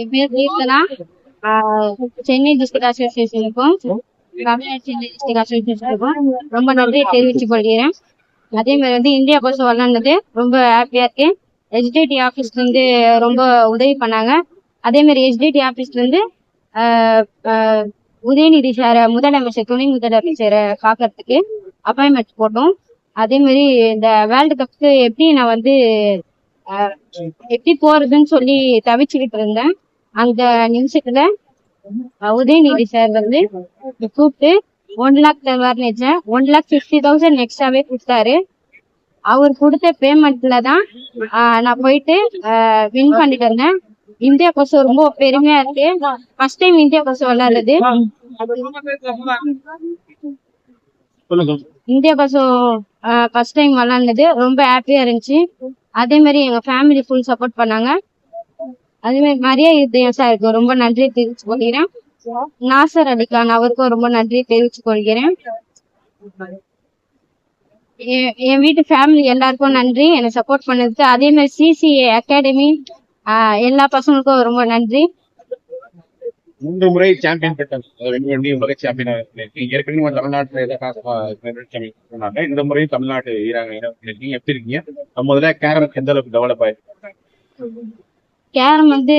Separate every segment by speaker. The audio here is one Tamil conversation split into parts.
Speaker 1: என் பேர் கீர்த்தனா சென்னை டிஸ்ட்ரிக்ட் அசோசியேஷனுக்கும் தமிழ்நாடு சென்னை டிஸ்ட்ரிக்ட் அசோசியேஷனுக்கும் ரொம்ப நன்றி தெரிவித்துக் கொள்கிறேன் அதே மாதிரி வந்து இந்தியா பஸ் விளாண்டது ரொம்ப ஹாப்பியா இருக்கு. எஸ்டிடி ஆஃபீஸ்ல இருந்து ரொம்ப உதவி பண்ணாங்க. அதே மாதிரி எஸ்டிடி ஆஃபீஸ்ல இருந்து உதயநிதி சார முதலமைச்சர் துணை முதலமைச்சரை பார்க்கறதுக்கு அப்பாயின்மெண்ட் போட்டோம். அதே மாதிரி இந்த வேர்ல்டு கப்க்கு எப்படி நான் வந்து எப்படி போறதுன்னு சொல்லி தவிச்சுக்கிட்டு இருந்தேன். அந்த நிமிஷத்துல உதயநிதி சார் வந்து கூப்பிட்டு ஒன் லேக் தருவார்னு நினைச்சேன். ஒன் லேக் ஃபிஃப்டி தௌசண்ட் எக்ஸ்ட்ராவே கொடுத்தாரு. அவர் கொடுத்த பேமெண்ட்ல தான் நான் போயிட்டு வின் பண்ணிட்டு இருந்தேன் இந்தியா கோசம் ரொம்ப பெருமையா இருக்கு. ஃபர்ஸ்ட் டைம் இந்தியா கோசம் விளையாடுறது இந்தியா கோசம் ஃபர்ஸ்ட் டைம் விளையாடுனது ரொம்ப ஹாப்பியா இருந்துச்சு. அதே மாதிரி எங்க ஃபேமிலி ஃபுல் சப்போர்ட் பண்ணாங்க. அதே மாதிரி மரியா யுத்தயம் இருக்கும் ரொம்ப நன்றி தெரிவிச்சு கொள்கிறேன். நாசர் அலிகான் அவருக்கும் ரொம்ப நன்றி தெரிவிச்சு கொள்கிறேன். என் என் வீட்டு ஃபேமிலி எல்லாருக்கும் நன்றி. என்னை சப்போர்ட் பண்ணதுக்கு. அதே மாதிரி சிசிஏ அகாடமி எல்லா பசங்களுக்கும் ரொம்ப நன்றி.
Speaker 2: மூன்று முறை சாம்பியன் பட்டம் ரெண்டு வண்டி உலக சாம்பியனாக இருக்கீங்க ஏற்கனவே தமிழ்நாட்டில் சொன்னாங்க. இந்த முறையும் தமிழ்நாட்டு வீராங்க எப்படி இருக்கீங்க? நம்ம முதல்ல கேரம் எந்த அளவுக்கு டெவலப் ஆயிருக்கு?
Speaker 1: கேரம் வந்து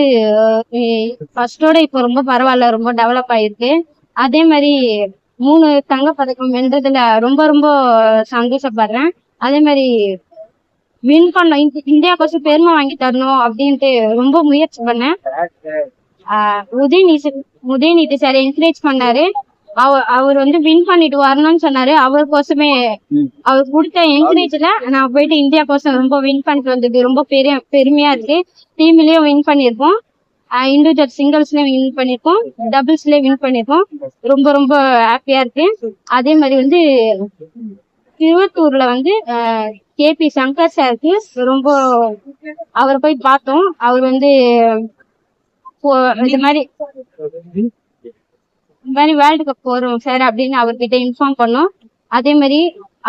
Speaker 1: ஃபர்ஸ்டோட இப்போ ரொம்ப பரவாயில்ல ரொம்ப டெவலப் ஆயிருக்கு. அதே மாதிரி மூணு தங்க பதக்கம் வென்றதுல ரொம்ப ரொம்ப சந்தோஷப்படுறேன். அதே மாதிரி வின் பண்ண இந்தியாவுக்கு பெருமை வாங்கி தரணும் அப்படின்ட்டு ரொம்ப முயற்சி பண்ணேன். உதயநிதி உதயநிதி சார் என்கரேஜ் பண்ணாரு. அவர் அவர் வந்து வின் பண்ணிட்டு வரணும்னு சொன்னாரு. அவருக்கோசமே அவர் கொடுத்த என்கரேஜ்ல நான் போயிட்டு இந்தியா கோசம் ரொம்ப வின் பண்ணிட்டு வந்தது. ரொம்ப பெரிய பெருமையா இருக்கு. டீம்லயும் வின் பண்ணிருக்கோம் இண்டிவிஜுவல் சிங்கிள்ஸ்லயும் வின் பண்ணிருக்கோம் டபுள்ஸ்லயும் வின் பண்ணிருக்கோம் ரொம்ப ரொம்ப ஹாப்பியா இருக்கு. அதே மாதிரி வந்து திருவத்தூர்ல வந்து கேபி சங்கர் சாருக்கு ரொம்ப அவரை போய் பார்த்தோம். அவர் வந்து இது மாதிரி இந்த மாதிரி வேர்ல்டு கப் போறோம் சார் அப்படின்னு அவர்கிட்ட இன்ஃபார்ம் பண்ணோம். அதே மாதிரி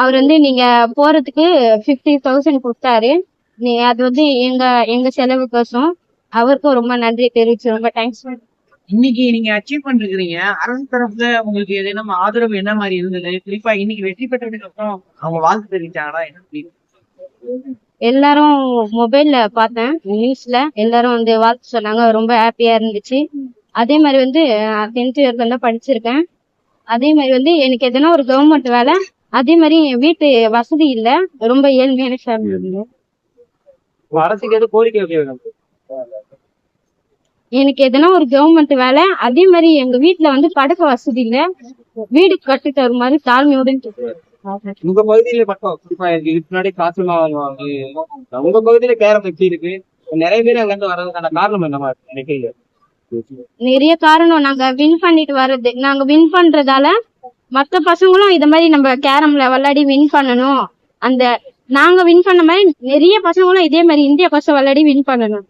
Speaker 1: அவர் வந்து நீங்க போறதுக்கு ஃபிஃப்டி தௌசண்ட் கொடுத்தாரு. நீ அது வந்து எங்க எங்க செலவுக்கோசம் அவருக்கும் ரொம்ப நன்றி தெரிவிச்சு ரொம்ப தேங்க்ஸ்
Speaker 3: இன்னைக்கு நீங்க அச்சீவ் பண்ணிருக்கீங்க அரசு தரப்புல உங்களுக்கு ஏதேனும் ஆதரவு என்ன மாதிரி இருந்தது? குறிப்பா இன்னைக்கு வெற்றி பெற்றதுக்கு அப்புறம் அவங்க வாழ்த்து தெரிவிச்சாங்களா? என்ன புரியுது
Speaker 1: எல்லாரும் மொபைல்ல பார்த்தேன் நியூஸ்ல எல்லாரும் வந்து வாழ்த்து சொன்னாங்க. ரொம்ப ஹாப்பியா இருந்துச்சு. அதே மாதிரி வந்து டென்த் வரைக்கும் தான் படிச்சிருக்கேன். அதே மாதிரி வந்து எனக்கு எதனா ஒரு கவர்மெண்ட் வேலை அதே மாதிரி என் வீட்டு வசதி இல்ல. ரொம்ப ஏழ்மையான ஃபேமிலி
Speaker 3: அரசுக்கு எது கோரிக்கை
Speaker 1: எனக்கு எதனா ஒரு கவர்மெண்ட் வேலை அதே மாதிரி எங்க வீட்ல வந்து படுக்க வசதி இல்ல. வீடு கட்டி தரும் மாதிரி தாழ்மையோட.
Speaker 3: உங்க பகுதியில முன்னாடி காசு உங்க பகுதியில கேரம் எப்படி இருக்கு. நிறைய பேர் அங்க இருந்து வர்றதுக்கான காரணம் என்னமா நினைக்கிறீங்க?
Speaker 1: நிறைய காரணம். நாங்க வின் பண்ணிட்டு வர்றது. நாங்க வின் பண்றதால மத்த பசங்களும் இத மாதிரி நம்ம கேரம்ல விளையாடி வின் பண்ணணும். அந்த நாங்க வின் பண்ண மாதிரி நிறைய பசங்களும் இதே மாதிரி இந்தியா பசங்க விளையாடி வின் பண்ணணும்.